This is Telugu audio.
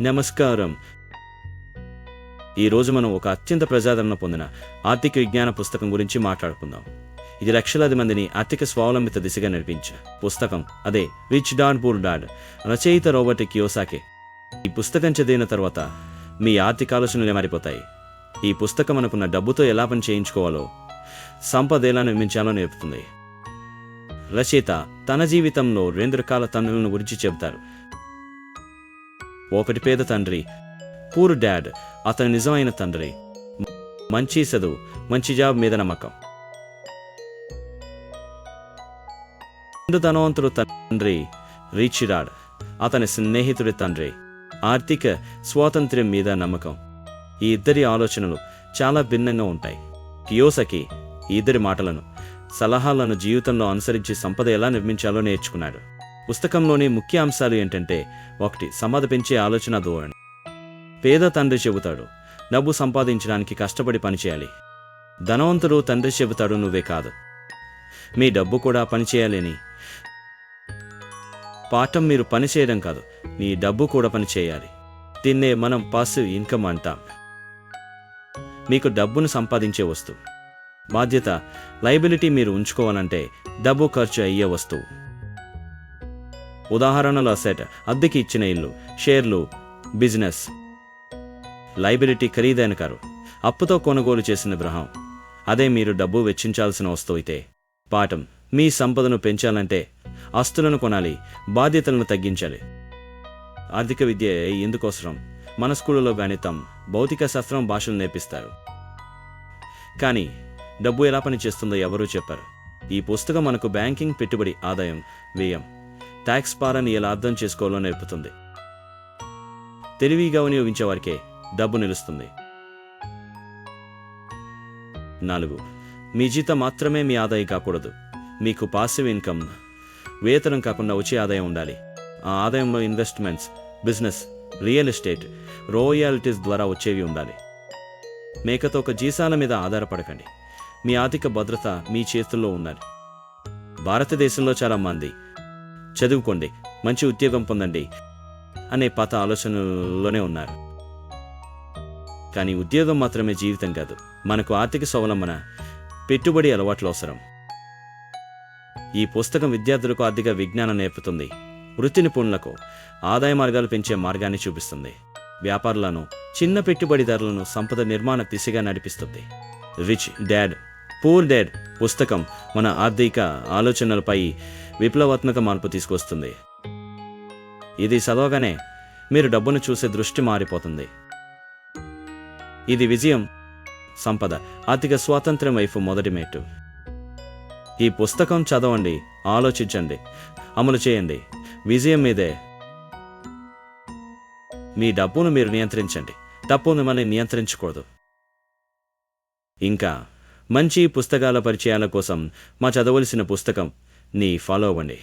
నమస్కారం. ఈరోజు మనం ఒక అత్యంత ప్రజాదరణ పొందిన ఆర్థిక విజ్ఞాన పుస్తకం గురించి మాట్లాడుకుందాం. ఇది లక్షలాది మందిని ఆర్థిక స్వావలంబిత దిశగా నడిపించే పుస్తకం. అదే రిచ్ డాడ్ పూర్ డాడ్ రచయిత రోబర్ట్ కియోసాకే. ఈ పుస్తకం చదివిన తర్వాత మీ ఆర్థిక ఆలోచనలు మారిపోతాయి. ఈ పుస్తకం అనుకున్న డబ్బుతో ఎలా పని చేయించుకోవాలో సంపద ఎలా నిర్మించాలో నేర్పుతుంది. రచయిత తన జీవితంలో రెండు రకాల తండ్రులను గురించి చెబుతారు. ఒకటి పేద తండ్రి పూర్ డాడ్ అతని నిజమైన తండ్రి. మంచి చదువు మంచి జాబ్ మీద నమ్మకం. రెండు ధనవంతుడు తండ్రి రీచ్ డాడ్ అతని స్నేహితుడి తండ్రి. ఆర్థిక స్వాతంత్ర్యం మీద నమ్మకం. ఈ ఇద్దరి ఆలోచనలు చాలా భిన్నంగా ఉంటాయి. కియోసకి ఈ ఇద్దరి మాటలను సలహాలను జీవితంలో అనుసరించి సంపద ఎలా నిర్మించాలో నేర్చుకున్నాడు. పుస్తకంలోని ముఖ్య అంశాలు ఏంటంటే ఒకటి సంపద పెంచే ఆలోచన ధోరణి. పేద తండ్రి చెబుతాడు డబ్బు సంపాదించడానికి కష్టపడి పనిచేయాలి ధనవంతుడు తండ్రి చెబుతాడు నువ్వే కాదు. మీ డబ్బు కూడా పనిచేయాలని పాఠం మీరు పని చేయడం కాదు మీ డబ్బు కూడా పని చేయాలి. దీన్నే మనం పాసివ్ ఇన్కమ్ అంటాం. మీకు డబ్బును సంపాదించే వస్తువు. బాధ్యత లైబిలిటీ మీరు ఉంచుకోవాలంటే డబ్బు ఖర్చు అయ్యే వస్తువు. ఉదాహరణలు అసెట్ అద్దెకి ఇచ్చిన ఇల్లు షేర్లు బిజినెస్ లైబిలిటీ ఖరీదైన కారు అప్పుతో కొనుగోలు చేసిన గృహం అదే మీరు డబ్బు వెచ్చించాల్సిన వస్తువు అయితే. పాఠం మీ సంపదను పెంచాలంటే ఆస్తులను కొనాలి బాధ్యతలను తగ్గించాలి. ఆర్థిక విద్య ఎందుకోసరం? మన స్కూళ్ళలో గణితం భౌతిక శాస్త్రం భాషలు నేర్పిస్తారు. కానీ డబ్బు ఎలా పనిచేస్తుందో ఎవరూ చెప్పారు. ఈ పుస్తకం మనకు బ్యాంకింగ్ పెట్టుబడి ఆదాయం వ్యయం ట్యాక్స్ పారాన్ని ఎలా అర్థం చేసుకోవాలో నేర్పుతుంది. తెలివిగా వినియోగించే వారికే డబ్బు నిలుస్తుంది. నాలుగు. మీ జీతం మాత్రమే మీ ఆదాయం కాకూడదు. మీకు పాసివ్ ఇన్కమ్ వేతనం కాకుండా వచ్చే ఆదాయం ఉండాలి. ఆ ఆదాయంలో investments business real estate royalties ద్వారా వచ్చేవి ఉండాలి. మేకతో ఒక జీసాల మీద ఆధారపడకండి. మీ ఆర్థిక భద్రత మీ చేతుల్లో ఉన్నది భారతదేశంలో చాలా మంది చదువుకోండి. మంచి ఉద్యోగం పొందండి అనే పాత ఆలోచనలోనే ఉన్నారు. కానీ ఉద్యోగం మాత్రమే జీవితం కాదు. మనకు ఆర్థిక స్వావలంబన పెట్టుబడి అలవాట్లు అవసరం. ఈ పుస్తకం విద్యార్థులకు ఆర్థిక విజ్ఞానం నేర్పుతుంది. వృత్తి నిపుణులకు ఆదాయ మార్గాలు పెంచే మార్గాన్ని చూపిస్తుంది. వ్యాపారులను చిన్న పెట్టుబడిదారులను సంపద నిర్మాణ దిశగా నడిపిస్తుంది. రిచ్ డాడ్ పూర్ డెడ్ పుస్తకం మన ఆర్థిక ఆలోచనలపై విప్లవాత్మక మార్పు తీసుకొస్తుంది. ఇది చదవగానే మీరు డబ్బును చూసే దృష్టి మారిపోతుంది. ఇది విజయం సంపద ఆర్థిక స్వాతంత్ర్యం వైపు మొదటి మెట్టు ఈ పుస్తకం చదవండి ఆలోచించండి అమలు చేయండి. విజయం మీదే. మీ డబ్బును మీరు నియంత్రించండి డబ్బు మిమ్మల్ని నియంత్రించకూడదు. ఇంకా మంచి పుస్తకాల పరిచయాల కోసం మా చదవలసిన పుస్తకం. నీ ఫాలో అవ్వండి.